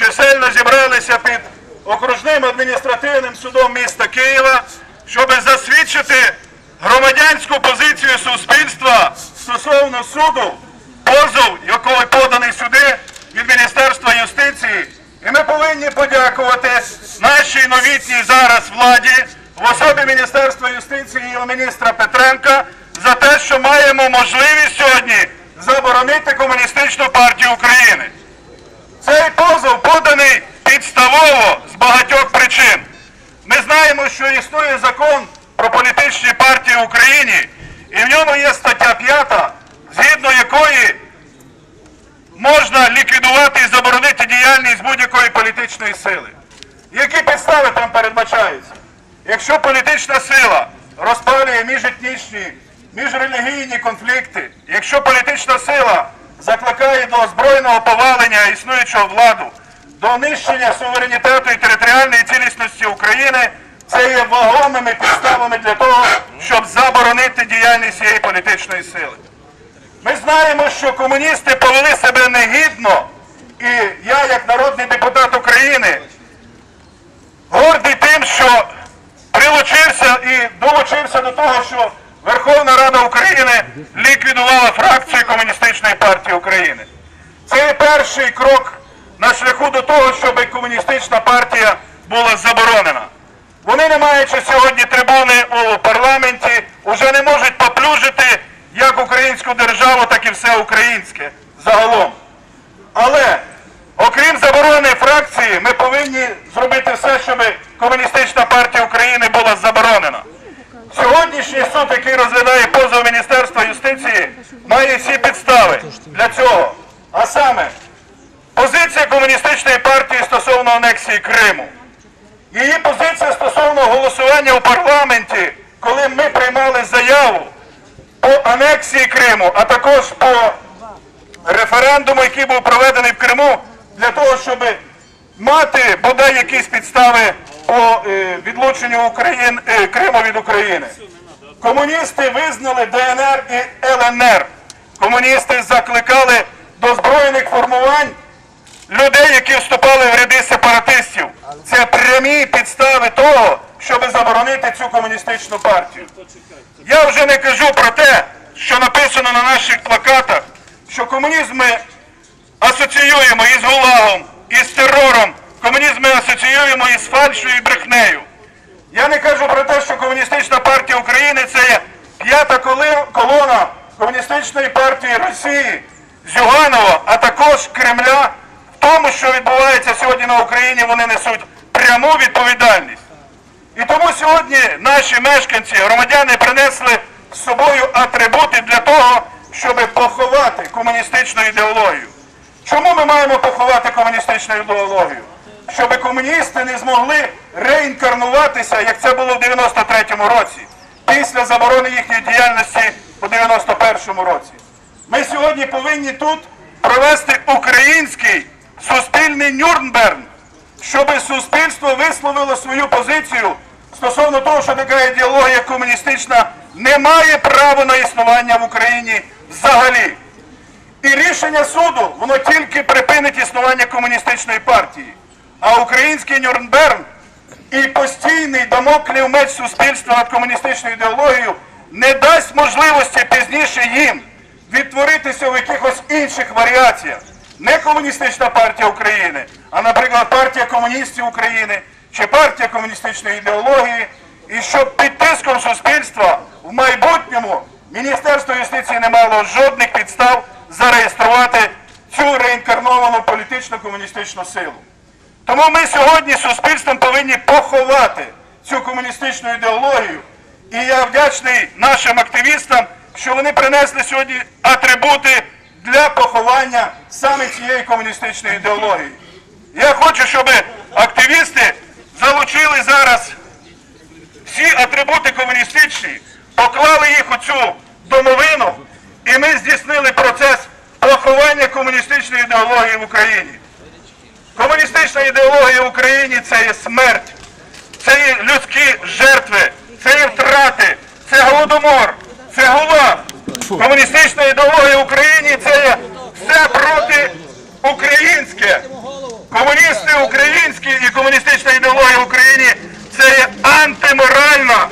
чисельно зібралися під окружним адміністративним судом міста Києва, щоб засвідчити громадянську позицію суспільства стосовно суду, позов, який поданий сюди від Міністерства юстиції. І ми повинні подякувати нашій новітній зараз владі в особі Міністерства юстиції і міністра Петренка за те, що маємо можливість сьогодні заборонити комуністичну партію України. Цей позов поданий підставово з багатьох причин. Ми знаємо, що існує закон про політичні партії в Україні, і в ньому є стаття 5, згідно якої можна ліквідувати і заборонити діяльність будь-якої політичної сили. Які підстави там передбачаються? Якщо політична сила розпалює міжетнічні, міжрелігійні конфлікти, якщо політична сила закликає до збройного повалення існуючого владу, до нищення суверенітету і територіальної цілісності України, це є вагомими підставами для того, щоб заборонити діяльність цієї політичної сили. Ми знаємо, що комуністи повели себе негідно, і я, як народний депутат України, гордий тим, що прилучився і долучився до того, що Верховна Рада України ліквідувала фракцію Комуністичної партії України. Це перший крок на шляху до того, щоб комуністична партія була заборонена. Вони, не маючи сьогодні трибуни у парламенті, вже не можуть поплюжити як українську державу, так і все українське загалом. Але окрім заборони фракції, ми повинні зробити все, щоб Комуністична партія. Сьогоднішній суд, який розглядає позов Міністерства юстиції, має всі підстави для цього. А саме, позиція комуністичної партії стосовно анексії Криму. Її позиція стосовно голосування у парламенті, коли ми приймали заяву по анексії Криму, а також по референдуму, який був проведений в Криму, для того, щоб мати бодай якісь підстави по е, відлученню Україн, е, Криму від України. Комуністи визнали ДНР і ЛНР. Комуністи закликали до збройних формувань людей, які вступали в ряди сепаратистів. Це прямі підстави того, щоб заборонити цю комуністичну партію. Я вже не кажу про те, що написано на наших плакатах, що комунізм ми асоціюємо із ГУЛАГом, із терором, комунізм ми асоціюємо із фальшою і брехнею. Я не кажу про те, що Комуністична партія України це є п'ята колона Комуністичної партії Росії, Зюганова, а також Кремля. В тому, що відбувається сьогодні на Україні, вони несуть пряму відповідальність. І тому сьогодні наші мешканці, громадяни принесли з собою атрибути для того, щоб поховати комуністичну ідеологію. Чому ми маємо поховати комуністичну ідеологію? Щоб комуністи не змогли реінкарнуватися, як це було в 93-му році, після заборони їхньої діяльності у 91-му році. Ми сьогодні повинні тут провести український суспільний Нюрнберн, щоб суспільство висловило свою позицію стосовно того, що така ідеологія комуністична не має права на існування в Україні взагалі. І рішення суду, воно тільки припинить існування комуністичної партії. А український Нюрнберн і постійний дамоклів меч суспільства над комуністичною ідеологією не дасть можливості пізніше їм відтворитися в якихось інших варіаціях. Не комуністична партія України, а, наприклад, партія комуністів України чи партія комуністичної ідеології, і щоб під тиском суспільства в майбутньому Міністерство юстиції не мало жодних підстав зареєструвати цю реінкарновану політичну комуністичну силу. Тому ми сьогодні суспільством повинні поховати цю комуністичну ідеологію. І я вдячний нашим активістам, що вони принесли сьогодні атрибути для поховання саме цієї комуністичної ідеології. Я хочу, щоб активісти залучили зараз всі атрибути комуністичні, поклали їх у цю домовину, і ми здійснили процес поховання комуністичної ідеології в Україні. Політична ідеологія в Україні це є смерть, це є людські жертви, це є втрати, це голодомор, це голод. Комуністична ідеологія в Україні це є все проти українське. Комуністи українські і комуністична ідеологія в Україні це є антиморальна